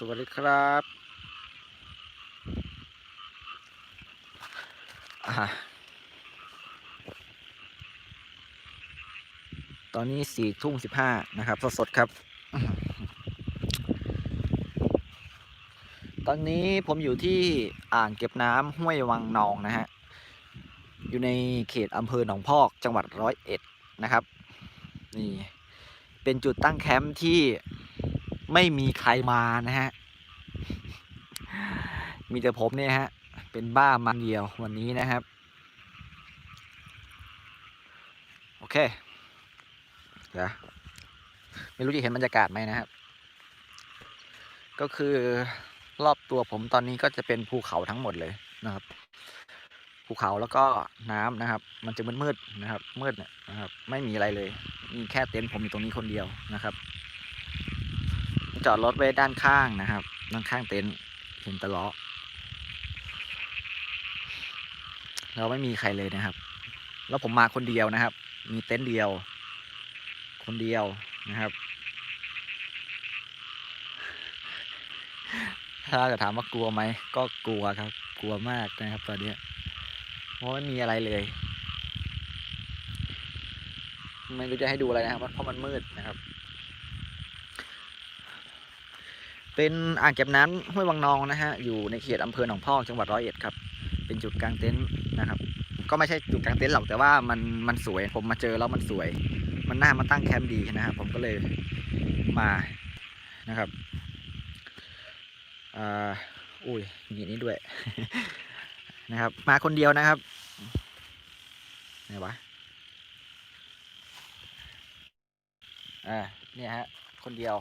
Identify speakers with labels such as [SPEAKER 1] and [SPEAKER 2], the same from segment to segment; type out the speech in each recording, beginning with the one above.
[SPEAKER 1] สวัสดีครับอตอนนี้สี่ทุ่มสิบห้านะครับ สดๆครับ ตอนนี้ผมอยู่ที่อ่างเก็บน้ำห้วยวังนองนะฮะ อยู่ในเขตอำเภอหนองพอกจังหวัดร้อยเอ็ดนะครับ นี่ เป็นจุดตั้งแคมป์ที่ ไม่มีใครมานะฮะ มีแต่ผมเนี่ยฮะ เป็นบ้ามันเดียววันนี้นะครับ โอเคเดี๋ยวไม่รู้จะเห็นบรรยากาศไหมนะครับ ก็คือรอบตัวผมตอนนี้ก็จะเป็นภูเขาทั้งหมดเลยนะครับ ภูเขาแล้วก็น้ำนะครับ มันจะมืดๆนะครับ มืดเนี่ยนะครับ ไม่มีอะไรเลย มีแค่เต็นท์ผมอยู่ตรงนี้คนเดียวนะครับ จอดรถไว้ด้านข้างนะครับด้านข้างเต็นท์เห็นตะเลาะเราไม่มีใครเลยนะครับ แล้วผมมาคนเดียวนะครับ มีเต็นท์เดียว คนเดียวนะครับ ถ้าจะถามว่ากลัวไหม ก็กลัวครับ กลัวมากนะครับ ตอนนี้เพราะไม่มีอะไรเลย ไม่รู้จะให้ดูอะไรนะครับ เพราะมันมืดนะครับ เป็นอ่างเก็บน้ำห้วยวังนองนะฮะอยู่ในเขตอำเภอหนองพอกจังหวัดร้อยเอ็ดครับเป็นจุดกลางเต็นท์นะครับ ก็ไม่ใช่จุดกลางเต็นท์หรอกแต่ว่ามันมันสวยผมมาเจอแล้วมันสวย มันน่ามาตั้งแคมป์ดีนะครับผมก็เลยมานะครับอ่าอุ้ยมีนนี้ด้วยนะครับ มาคนเดียวนะครับไหนวะอ่าเนี่ยฮะคนเดียว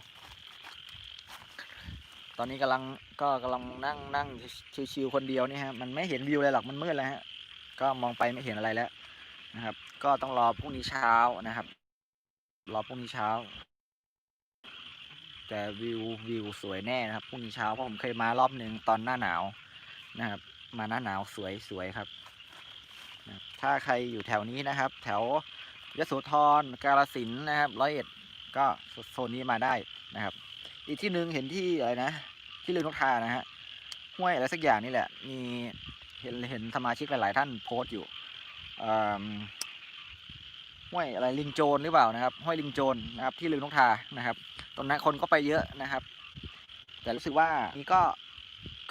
[SPEAKER 1] ตอนนี้กำลังก็กำลังนั่งนั่งชิวๆคนเดียวนี่ฮะมันไม่เห็นวิวเลยหรอกมันมืดแล้วฮะก็มองไปไม่เห็นอะไรแล้วนะครับ ก็ต้องรอพรุ่งนี้เช้านะครับ รอพรุ่งนี้เช้า แต่วิววิวสวยแน่นะครับพรุ่งนี้เช้าเพราะผมเคยมารอบหนึ่งตอนหน้าหนาวนะครับ มาหน้าหนาวสวยสวยครับ ถ้าใครอยู่แถวนี้นะครับ แถวยโสธรกาฬสินนะครับร้อยเอ็ดก็โซนนี้มาได้นะครับ อีกที่หนึ่งเห็นที่อะไรนะ ที่ลือนกทานะฮะห้วยอะไรสักอย่างนี่แหละ มีเห็นเห็นสมาชิกหลาย ๆ ท่านโพสต์อยู่ห้วยอะไรลิงโจนหรือเปล่านะครับห้วยลิงโจนนะครับที่ลือนกทานะครับตรงนั้นคนก็ไปเยอะนะครับ แต่รู้สึกว่านี่ก็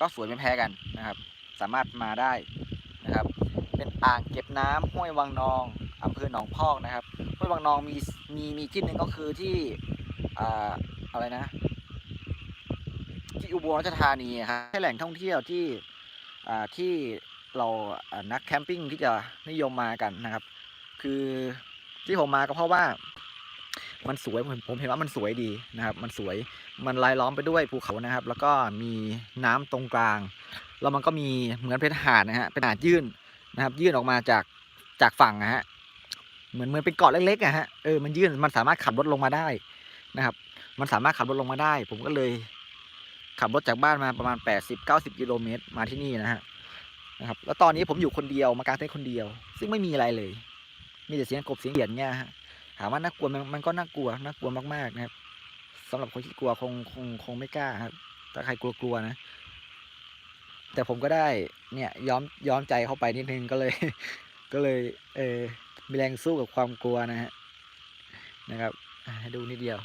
[SPEAKER 1] ก็สวยไม่แพ้กันนะครับ สามารถมาได้นะครับ เป็นอ่างเก็บน้ำห้วยวังนองอำเภอหนองพอกนะครับห้วยวังนองมีมีมีที่หนึ่งก็คือที่อ่าอะไรนะ ที่อุบลราชธานีครับใช่แหล่งท่องเที่ยวที่ที่เรานักแคมปิ้งที่จะนิยมมากันนะครับ คือที่ผมมาก็เพราะว่ามันสวยผมผมเห็นว่ามันสวยดีนะครับ มันสวยมันรายล้อมไปด้วยภูเขานะครับ แล้วก็มีน้ำตรงกลาง แล้วมันก็มีเหมือนเป็นหาดนะฮะเป็นหาดยื่นนะครับ ยื่นออกมาจากจากฝั่งนะฮะเหมือนเหมือนเป็นเกาะเล็กๆอะฮะเออมันยื่นมันสามารถขับรถลงมาได้นะครับ มันสามารถขับรถลงมาได้ ผมก็เลย ขับรถจากบ้านมาประมาณ 80 90 กิโลเมตรมาที่นี่นะฮะนะครับ แล้วตอนนี้ผมอยู่คนเดียวมากางเต็นท์คนเดียว ซึ่งไม่มีอะไรเลย มีแต่เสียงกบเสียงเหยียดเนี่ยฮะถามว่าน่ากลัวมันมันก็น่ากลัวน่ากลัวมากๆนะครับสำหรับคนที่กลัวคงคงคงไม่กล้าครับถ้าใครกลัวๆนะ แต่ผมก็ได้เนี่ยย้อมย้อมใจเข้าไปนิดนึงก็เลย ก็เลย เออมีแรงสู้กับความกลัวนะฮะนะครับ ให้ดูนิดเดียว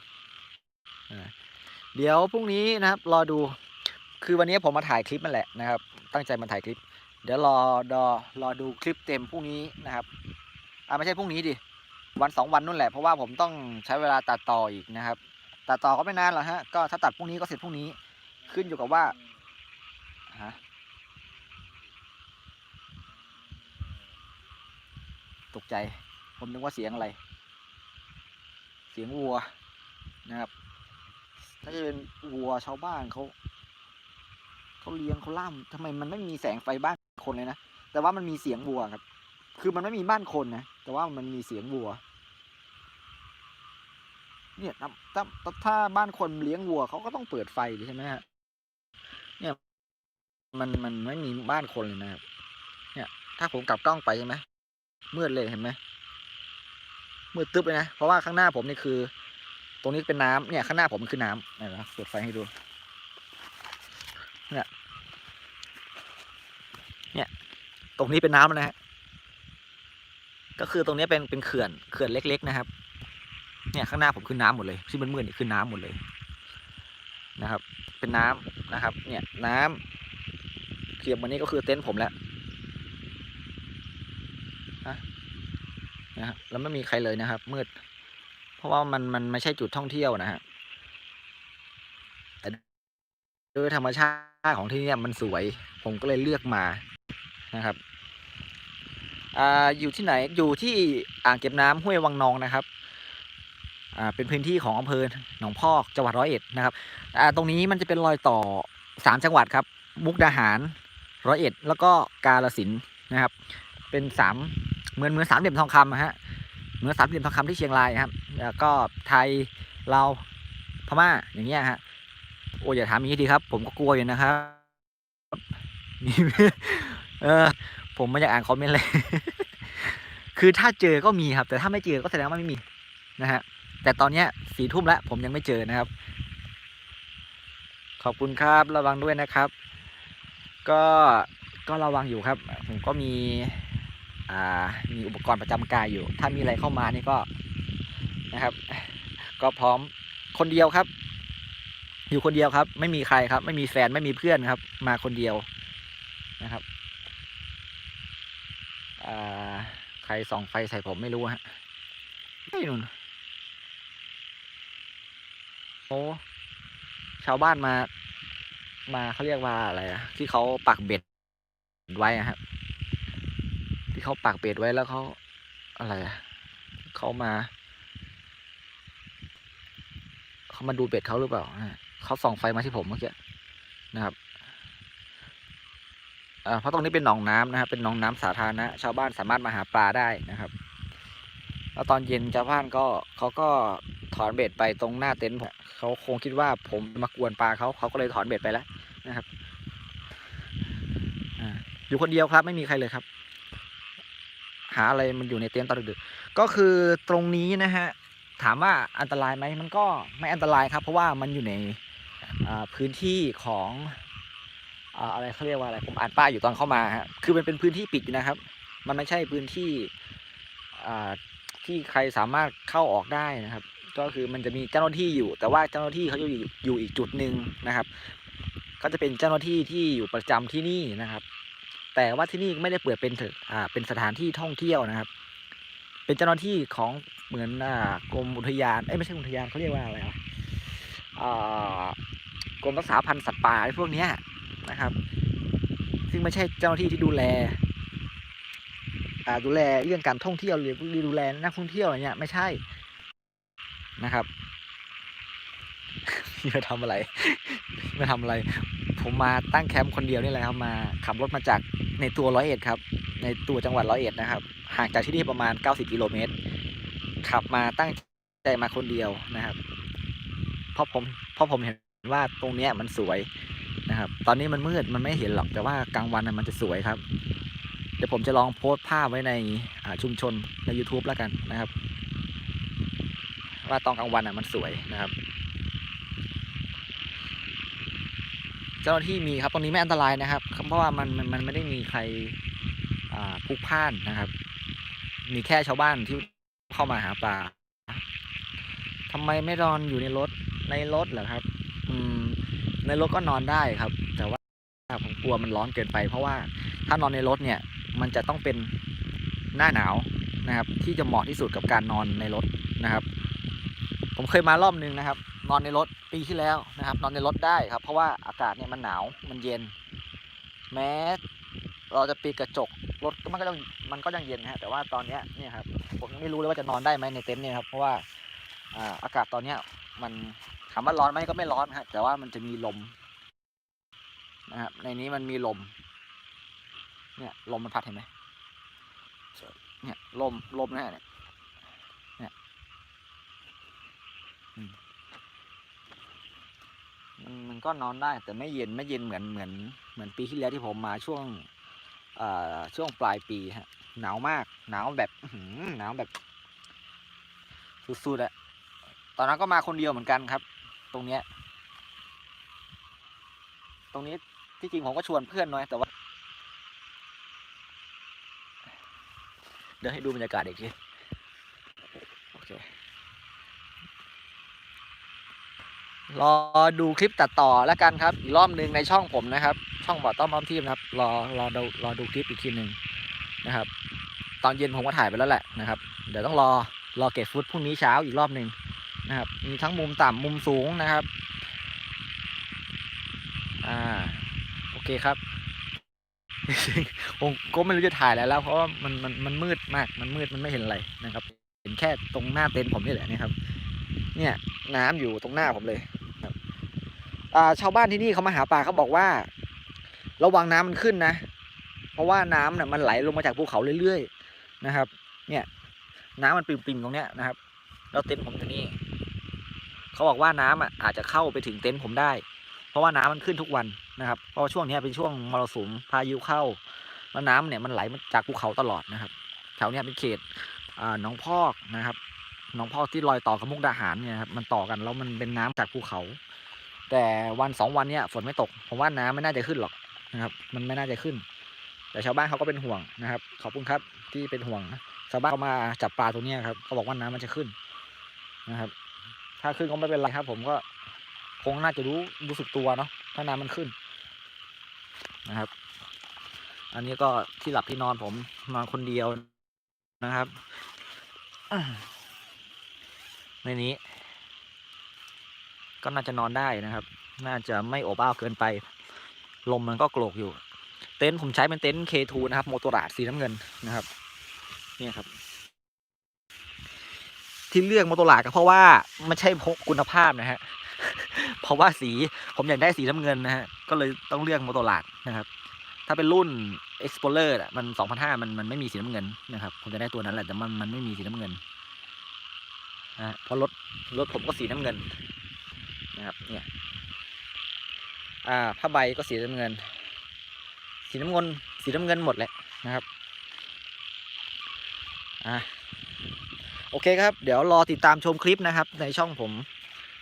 [SPEAKER 1] อ่า เดี๋ยวพรุ่งนี้นะครับรอดูคือวันนี้ผมมาถ่ายคลิปนั่นแหละนะครับ ตั้งใจมาถ่ายคลิป เดี๋ยวรอรอรอดูคลิปเต็มพรุ่งนี้นะครับอ่าไม่ใช่พรุ่งนี้ดิวันสองวันนู่นแหละเพราะว่าผมต้องใช้เวลาตัดต่ออีกนะครับตัดต่อก็ไม่นานหรอกฮะก็ถ้าตัดพรุ่งนี้ก็เสร็จพรุ่งนี้ขึ้นอยู่กับว่าฮะตกใจ ผมนึกว่าเสียงอะไร เสียงวัวนะครับ ถ้าจะเป็นวัวชาวบ้านเขาเขาเลี้ยงเขาล่ามทำไมมันไม่มีแสงไฟบ้านคนเลยนะแต่ว่ามันมีเสียงวัวครับ คือมันไม่มีบ้านคนนะแต่ว่ามันมีเสียงวัว เนี่ยถ้าถ้าบ้านคนเลี้ยงวัวเขาก็ต้องเปิดไฟใช่ไหมฮะเนี่ย มันมันไม่มีบ้านคนเลยนะครับเนี่ย ถ้าผมกลับกล้องไปใช่ไหมมืดเลยเห็นไหมมืดตึ๊บเลยนะเพราะว่าข้างหน้าผมนี่คือ ตรงนี้เป็นน้ำเนี่ยข้างหน้าผมมันคือน้ำนะครับเปิดไฟให้ดู เนี่ย เนี่ย ตรงนี้เป็นน้ำนะฮะ ก็คือตรงนี้เป็นเป็นเขื่อนเขื่อนเล็ก ๆ นะครับ เนี่ยข้างหน้าผมคือน้ำหมดเลยที่มันมืดนี่คือน้ำหมดเลยนะครับ เป็นน้ำนะครับ เนี่ยน้ำเทียบวันนี้ก็คือเต็นท์ผมแล้วนะแล้วไม่มีใครเลยนะครับ มืด เพราะว่ามันมันไม่ใช่จุดท่องเที่ยวนะฮะแต่โดยธรรมชาติของที่นี่มันสวย ผมก็เลยเลือกมานะครับอ่าอยู่ที่ไหนอยู่ที่อ่างเก็บน้ำห้วยวังนองนะครับอ่าเป็นพื้นที่ของอำเภอหนองพอกจังหวัดร้อยเอ็ดนะครับอ่าตรงนี้มันจะเป็นรอยต่อสามจังหวัดครับ มุกดาหารร้อยเอ็ดแล้วก็กาฬสินนะครับ เป็นสามเหมือนเหมือนสามเหลี่ยมทองคำอะฮะเหมือนสามเหลี่ยมทองคำที่เชียงรายครับ แล้วก็ไทยลาพม่าอย่างเงี้ยฮะโอ้อย่าถามอย่างนี้ดีครับ ผมก็กลัวอยู่นะครับนี่เออ ผมไม่อยากอ่านคอมเมนต์เลย คือถ้าเจอก็มีครับ แต่ถ้าไม่เจอก็แสดงว่าไม่มีนะฮะแต่ตอนเนี้ยสี่ทุ่มแล้ว ผมยังไม่เจอนะครับ ขอบคุณครับระวังด้วยนะครับ ก็ก็ระวังอยู่ครับ ผมก็มี อ่ามีอุปกรณ์ประจำกายอยู่ ถ้ามีอะไรเข้ามานี่ก็ นะครับ ก็พร้อมคนเดียวครับ อยู่คนเดียวครับ ไม่มีใครครับ ไม่มีแฟนไม่มีเพื่อนครับ มาคนเดียวนะครับใครส่องไฟใส่ผมไม่รู้ฮะไม่นู่นโอ้ชาวบ้านมา มาเขาเรียกว่าอะไรอะที่เขาปักเบ็ดไว้อะครับที่เขาปักเบ็ดไว้แล้วเขาอะไรอะเขามา เขามาดูเบ็ดเขาหรือเปล่าเขาส่องไฟมาที่ผมเมื่อกี้นะครับเพราะตรงนี้เป็นหนองน้ำนะครับ เป็นหนองน้ำสาธารณะชาวบ้านสามารถมาหาปลาได้นะครับ แล้วตอนเย็นชาวบ้านก็เขาก็ถอนเบ็ดไปตรงหน้าเต็นท์ผมเขาคงคิดว่าผมมากวนปลาเขาเขาก็เลยถอนเบ็ดไปแล้วนะครับอ่าอยู่คนเดียวครับ ไม่มีใครเลยครับ หาอะไรมันอยู่ในเต็นท์ตอนดึกๆก็คือตรงนี้นะฮะ ถามว่าอันตรายไหมมันก็ไม่อันตรายครับ เพราะว่ามันอยู่ในพื้นที่ของอะไรเขาเรียกว่าอะไรผมอ่านป้ายอยู่ตอนเข้ามาฮะคือมันเป็นพื้นที่ปิดอยู่นะครับ มันไม่ใช่พื้นที่ที่ใครสามารถเข้าออกได้นะครับ ก็คือมันจะมีเจ้าหน้าที่อยู่ แต่ว่าเจ้าหน้าที่เขาอยู่อยู่อีกจุดหนึ่งนะครับ ก็จะเป็นเจ้าหน้าที่ที่อยู่ประจำที่นี่นะครับ แต่ว่าที่นี่ไม่ได้เปิดเป็นเถอะอ่าเป็นสถานที่ท่องเที่ยวนะครับ เป็นเจ้าหน้าที่ของ เหมือนอ่ากรมอุทยานเอ้ยไม่ใช่อุทยานเขาเรียกว่าอะไรอะกรมรักษาพันธุ์สัตว์ป่าไอ้พวกเนี้ยนะครับ ซึ่งไม่ใช่เจ้าหน้าที่ที่ดูแลดูแลเรื่องการท่องเที่ยวหรือดูแลนักท่องเที่ยวอะไรเงี้ยไม่ใช่นะครับมาทำอะไรมาทำอะไร ผมมาตั้งแคมป์คนเดียวนี่แหละครับมาขับรถมาจากในตัวร้อยเอ็ดครับ ในตัวจังหวัดร้อยเอ็ดนะครับ ห่างจากที่นี่ประมาณ 90กิโลเมตร ขับมาตั้งใจมาคนเดียวนะครับ เพราะผมเพราะผมเห็นว่าตรงเนี้ยมันสวยนะครับ ตอนนี้มันมืดมันไม่เห็นหรอกแต่ว่ากลางวันมันจะสวยครับ เดี๋ยวผมจะลองโพสต์ภาพไว้ในชุมชนใน YouTube แล้วกันนะครับ ว่าตอนกลางวันอะมันสวยนะครับเจ้าหน้าที่มีครับตรงนี้ไม่อันตรายนะครับ เพราะว่ามันมันมันไม่ได้มีใครอ่าพลุกพล่านนะครับ มีแค่ชาวบ้านที่ เข้ามาหาปลาทำไมไม่นอนอยู่ในรถในรถเหรอครับ อืม ในรถก็นอนได้ครับ แต่ว่าผมกลัวมันร้อนเกินไป เพราะว่าถ้านอนในรถเนี่ย มันจะต้องเป็นหน้าหนาวนะครับ ที่จะเหมาะที่สุดกับการนอนในรถนะครับ ผมเคยมารอบนึงนะครับ นอนในรถปีที่แล้วนะครับ นอนในรถได้ครับ เพราะว่าอากาศเนี่ยมันหนาวมันเย็น แม้ เราจะปิดกระจก รถมันก็ยังมันก็ยังเย็นนะฮะแต่ว่าตอนเนี้ยเนี่ยครับผมยังไม่รู้เลยว่าจะนอนได้ไหมในเต็นท์เนี่ยครับเพราะว่าอ่าอากาศตอนเนี้ยมันถามว่าร้อนไหมก็ไม่ร้อนฮะแต่ว่ามันจะมีลมนะครับในนี้มันมีลม เนี่ยลมมันพัดเห็นไหมเนี่ยลมลมนะเนี่ยเนี่ยมันมันก็นอนได้แต่ไม่เย็นไม่เย็นเหมือนเหมือนเหมือนปีที่แล้วที่ผมมาช่วง ช่วงปลายปีฮะหนาวมาก หนาวแบบอื้อหือหนาวแบบสุดๆอะตอนนั้นก็มาคนเดียวเหมือนกันครับ ตรงเนี้ย ตรงนี้ที่จริงผมก็ชวนเพื่อนน้อยแต่ว่า เดี๋ยวให้ดูบรรยากาศอีกทีโอเค รอดูคลิปตัดต่อแล้วกันครับ อีกรอบหนึ่งในช่องผมนะครับ ช่องบอต้อมอ้อมทีมนะครับ รอรอดูรอดูคลิปอีกทีหนึ่งนะครับ ตอนเย็นผมก็ถ่ายไปแล้วแหละนะครับ เดี๋ยวต้องรอรอเก็บฟุตพรุ่งนี้เช้าอีกรอบหนึ่งนะครับ มีทั้งมุมต่ำมุมสูงนะครับ อ่า โอเคครับผมก็ไม่รู้จะถ่ายอะไรแล้ว เพราะว่ามันมันมันมืดมาก มันมืดมันไม่เห็นอะไรนะครับ เห็นแค่ตรงหน้าเต็นท์ผมนี่แหละนะครับ เนี่ยน้ำอยู่ตรงหน้าผมเลย ชาวบ้านที่นี่เขามาหาปลาเขาบอกว่า ระวังน้ำมันขึ้นนะ เพราะว่าน้ำเนี่ยมันไหลลงมาจากภูเขาเรื่อยๆนะครับ เนี่ย น้ำมันปิ่มๆตรงเนี้ยนะครับ แล้วเต็นท์ผมตรงนี้เขาบอกว่าน้ำอะอาจจะเข้าไปถึงเต็นท์ผมได้ เพราะว่าน้ำมันขึ้นทุกวันนะครับ เพราะช่วงนี้เป็นช่วงมรสุมพายุเข้าแล้วน้ำเนี่ยมันไหลมาจากภูเขาตลอดนะครับ แถวเนี้ยเป็นเขตอ่าหนองพอกนะครับหนองพอกที่ลอยต่อกับมุกดาหารเนี่ยครับมันต่อกันแล้วมันเป็นน้ำจากภูเขา แต่วันสองวันเนี้ยฝนไม่ตก ผมว่าน้ำไม่น่าจะขึ้นหรอกนะครับ มันไม่น่าจะขึ้น แต่ชาวบ้านเขาก็เป็นห่วงนะครับ ขอบคุณครับที่เป็นห่วงชาวบ้านเขามาจับปลาตรงเนี้ยครับเขาบอกว่าน้ำมันจะขึ้นนะครับ ถ้าขึ้นก็ไม่เป็นไรครับ ผมก็คงน่าจะรู้รู้สึกตัวเนาะถ้าน้ำมันขึ้นนะครับ อันนี้ก็ที่หลับที่นอนผมนอนคนเดียวนะครับในนี้ ก็น่าจะนอนได้นะครับ น่าจะไม่อบอ้าวเกินไป ลมมันก็โกรกอยู่ เต็นท์ผมใช้เป็นเต็นท์ K2 นะครับ โมโตราดสีน้ำเงินนะครับ เนี่ยครับ ที่เลือกโมโตราดก็เพราะว่าไม่ใช่คุณภาพนะฮะ เพราะว่าสีผมอยากได้สีน้ำเงินนะฮะ ก็เลยต้องเลือกโมโตราดนะครับ ถ้าเป็นรุ่น Explorer อะมัน2005มันมันไม่มีสีน้ำเงินนะครับ ผมจะได้ตัวนั้นแหละ แต่มันมันไม่มีสีน้ำเงินนะฮะเพราะรถรถผมก็สีน้ำเงิน นะครับเนี่ยอ่าผ้าใบก็สีน้ำเงิน สีน้ำเงินสีน้ำเงินหมดแหละนะครับอ่าโอเคครับ เดี๋ยวรอติดตามชมคลิปนะครับ ในช่องผม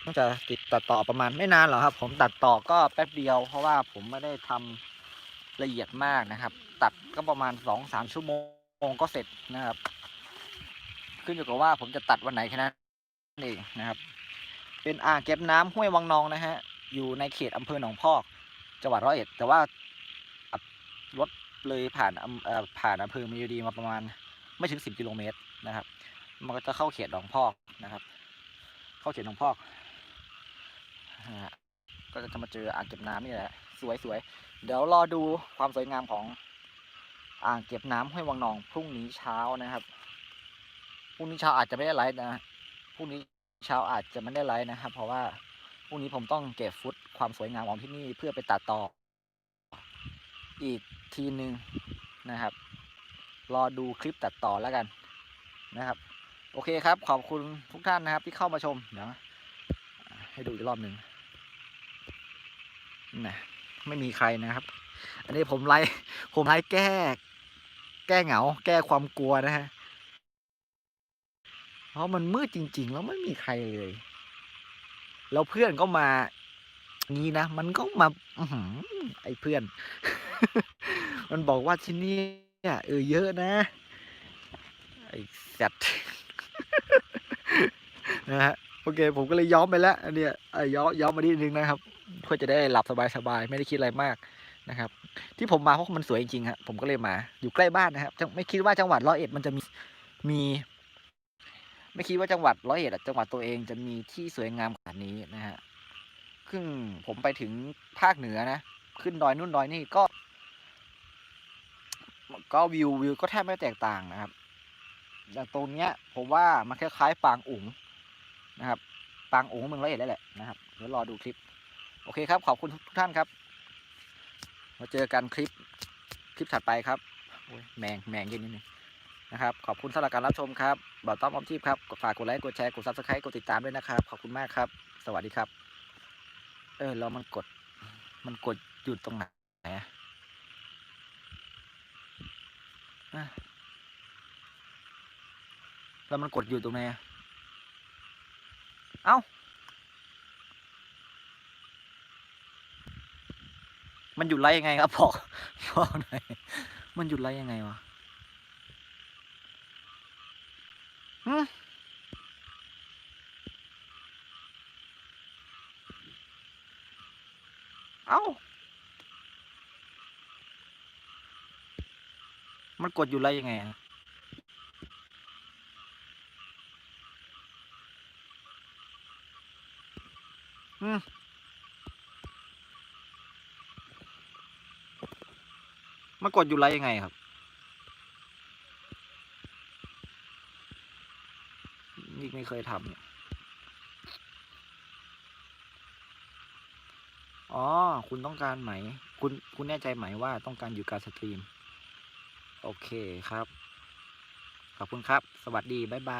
[SPEAKER 1] ต้องจะติดตัดต่อประมาณไม่นานหรอกครับ ผมตัดต่อก็แป๊บเดียว เพราะว่าผมไม่ได้ทำละเอียดมากนะครับ ตัดก็ประมาณสองสามชั่วโมงก็เสร็จนะครับ ขึ้นอยู่กับว่าผมจะตัดวันไหนแค่นั้นเองนะครับ เป็นอ่างเก็บน้ำห้วยวังนองนะฮะ อยู่ในเขตอำเภอหนองพอก จังหวัดร้อยเอ็ด แต่ว่ารถเลยผ่านอำเอ่อผ่านอำเภอมียูดีมาประมาณไม่ถึงสิบกิโลเมตรนะครับ มันก็จะเข้าเขตหนองพอกนะครับ เข้าเขตหนองพอก ก็จะมาเจออ่างเก็บน้ำนี่แหละสวยสวยๆ เดี๋ยวรอดูความสวยงามของอ่างเก็บน้ำห้วยวังนอง พรุ่งนี้เช้านะครับ พรุ่งนี้เช้าอาจจะไม่ได้ไลฟ์นะ พรุ่งนี้ เช้าอาจจะไม่ได้ไลฟ์นะครับ เพราะว่าพรุ่งนี้ผมต้องเก็บฟุตความสวยงามของที่นี่เพื่อไปตัดต่อ อีกทีหนึ่งนะครับ รอดูคลิปตัดต่อแล้วกันนะครับ โอเคครับ ขอบคุณทุกท่านนะครับ ที่เข้ามาชมเดี๋ยวให้ดูอีกรอบหนึ่งนะไม่มีใครนะครับ อันนี้ผมไล่ผมไล่แก้ แก้เหงา แก้ความกลัวนะฮะ ราะมันมืดจริง ๆ แล้วไม่มีใครเลย แล้วเพื่อนก็มางี้นะ มันก็มาอไอ้เพื่อน มันบอกว่าที่นี่เนี่ยเออเยอะนะ ไอ้สัตว์นะฮะโอเค ผมก็เลยย้อมไปแล้วอันเนี้ยเอ้ย้อมย้อมมานิดนึงนะครับ เพื่อจะได้หลับสบายๆไม่ได้คิดอะไรมากนะครับ ที่ผมมาเพราะมันสวยจริงๆฮะผมก็เลยมาอยู่ใกล้บ้านนะครับไม่คิดว่าจังหวัดร้อยเอ็ดมันจะมีมี ไม่คิดว่าจังหวัดร้อยเอ็ดจังหวัดตัวเองจะมีที่สวยงามขนาดนี้นะฮะซึ่งผมไปถึงภาคเหนือนะ ขึ้นดอยนู่นดอยนี่ก็ ก็วิววิวก็แทบไม่แตกต่างนะครับอย่างตรงเนี้ย ผมว่ามันคล้ายๆปางอุ๋งนะครับปางอุ๋งเมืองร้อยเอ็ดได้แหละนะครับเดี๋ยวรอดูคลิป โอเคครับขอบคุณทุกท่านครับมาเจอกันคลิปคลิปถัดไปครับโอ้ยแมงแมงเยอะนิดนึง นะครับ ขอบคุณสำหรับการรับชมครับบ่าวต้อมออมทีพครับฝากกดไลค์กดแชร์กดซับสไครต์กดติดตามด้วยนะครับ ขอบคุณมากครับ สวัสดีครับ เออแล้วมันกด มันกดหยุดตรงไหนอะแล้วมันกดหยุดตรงไหนเอ้า มันหยุดไลฟ์ยังไงครับบอกบอกหน่อยมันหยุดไลฟ์ยังไงวะ เอ้า มันกดอยู่ไรยังไงอะอืมมันกดอยู่ไรยังไงครับ นี่ ไม่เคยทำอ๋อ คุณต้องการไหม คุณคุณแน่ใจไหมว่าต้องการอยู่การสตรีม โอเคครับ ขอบคุณครับ สวัสดี บ๊ายบาย